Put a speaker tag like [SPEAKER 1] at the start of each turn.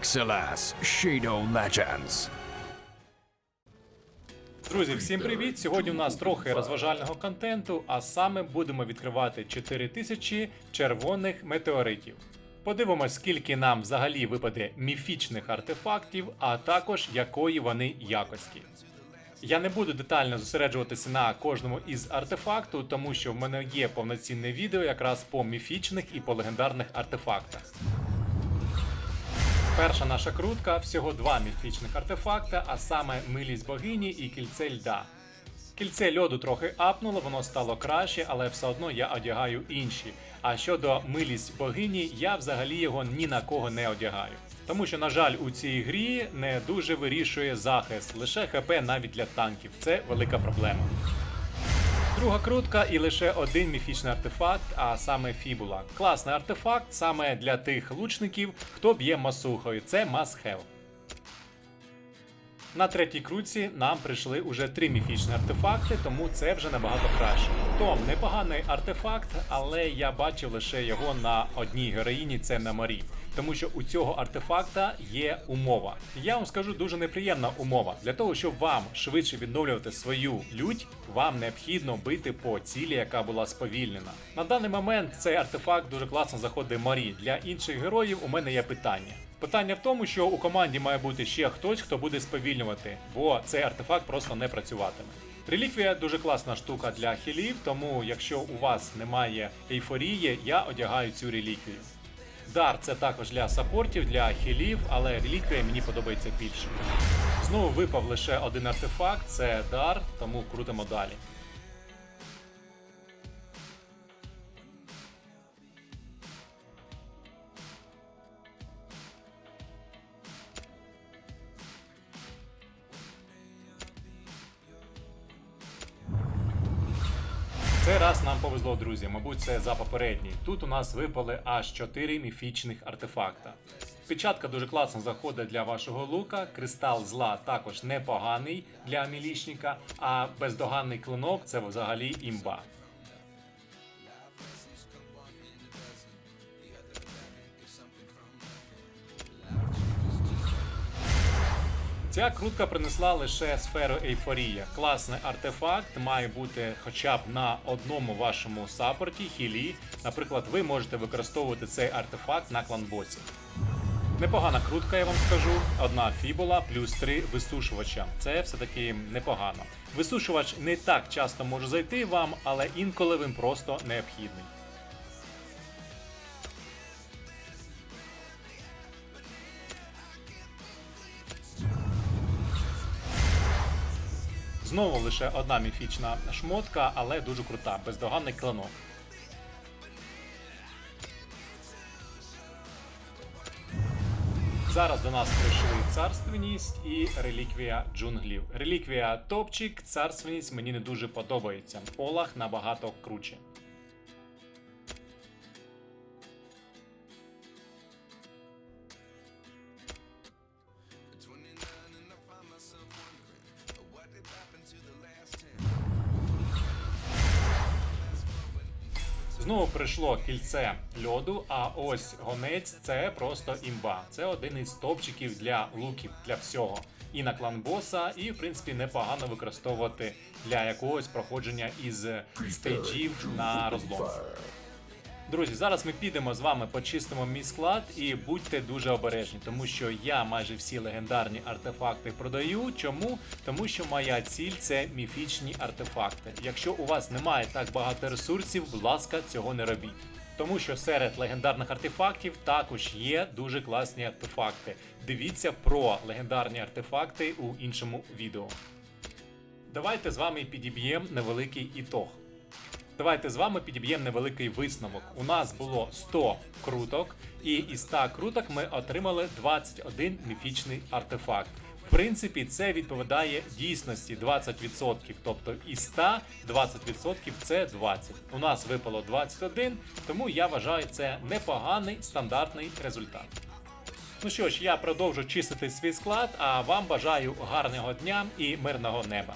[SPEAKER 1] XLS Shadow Legends.
[SPEAKER 2] Друзі, всім привіт! Сьогодні у нас трохи розважального контенту, а саме будемо відкривати 4000 червоних метеоритів. Подивимось, скільки нам взагалі випаде міфічних артефактів, а також якої вони якості. Я не буду детально зосереджуватися на кожному із артефакту, тому що в мене є повноцінне відео якраз по міфічних і по легендарних артефактах. Перша наша крутка всього два міфічних артефакта, а саме милість богині і кільце льда. Кільце льоду трохи апнуло, воно стало краще, але все одно я одягаю інші. А щодо милість богині, я взагалі його ні на кого не одягаю. Тому що, на жаль, у цій грі не дуже вирішує захист, лише ХП навіть для танків. Це велика проблема. Друга крутка і лише один міфічний артефакт, а саме фібула. Класний артефакт саме для тих лучників, хто б'є масухою. Це must have. На третій круці нам прийшли уже три міфічні артефакти, тому це вже набагато краще. Том непоганий артефакт, але я бачив лише його на одній героїні, це на Марі. Тому що у цього артефакта є умова. Я вам скажу дуже неприємна умова. Для того, щоб вам швидше відновлювати свою лють, вам необхідно бити по цілі, яка була сповільнена. На даний момент цей артефакт дуже класно заходить Марі. Для інших героїв у мене є питання. Питання в тому, що у команді має бути ще хтось, хто буде сповільнювати, бо цей артефакт просто не працюватиме. Реліквія дуже класна штука для хілів, тому якщо у вас немає ейфорії, я одягаю цю реліквію. Дар це також для саппортів, для хілів, але реліквія мені подобається більше. Знову випав лише один артефакт, це дар, тому крутимо далі. Цей раз нам повезло, друзі. Мабуть, це за попередній. Тут у нас випали аж 4 міфічних артефакта. Печатка дуже класно заходить для вашого лука. Кристал зла також непоганий для мілічника, а бездоганний клинок це взагалі імба. Ця крутка принесла лише сферу ейфорія. Класний артефакт має бути хоча б на одному вашому саппорті, хілі. Наприклад, ви можете використовувати цей артефакт на кланбосі. Непогана крутка, я вам скажу. Одна фібула плюс три висушувача. Це все-таки непогано. Висушувач не так часто може зайти вам, але інколи він просто необхідний. Знову лише одна міфічна шмотка, але дуже крута, бездоганний клинок. Зараз до нас прийшли царственність і реліквія джунглів. Реліквія топчик, царственність мені не дуже подобається. Олах набагато круче. Знову прийшло кільце льоду, а ось гонець це просто імба. Це один із топчиків для луків, для всього. І на клан боса, і в принципі непогано використовувати для якогось проходження із стейджів на розлом. Друзі, зараз ми підемо з вами почистимо мій склад і будьте дуже обережні, тому що я майже всі легендарні артефакти продаю. Чому? Тому що моя ціль це міфічні артефакти. Якщо у вас немає так багато ресурсів, будь ласка, цього не робіть. Тому що серед легендарних артефактів також є дуже класні артефакти. Дивіться про легендарні артефакти у іншому відео. Давайте з вами підіб'ємо невеликий ітог. Давайте з вами підіб'ємо невеликий висновок. У нас було 100 круток, і із 100 круток ми отримали 21 міфічний артефакт. В принципі, це відповідає дійсності 20%. Тобто із 100 20% це 20. У нас випало 21, тому я вважаю це непоганий стандартний результат. Ну що ж, я продовжу чистити свій склад, а вам бажаю гарного дня і мирного неба.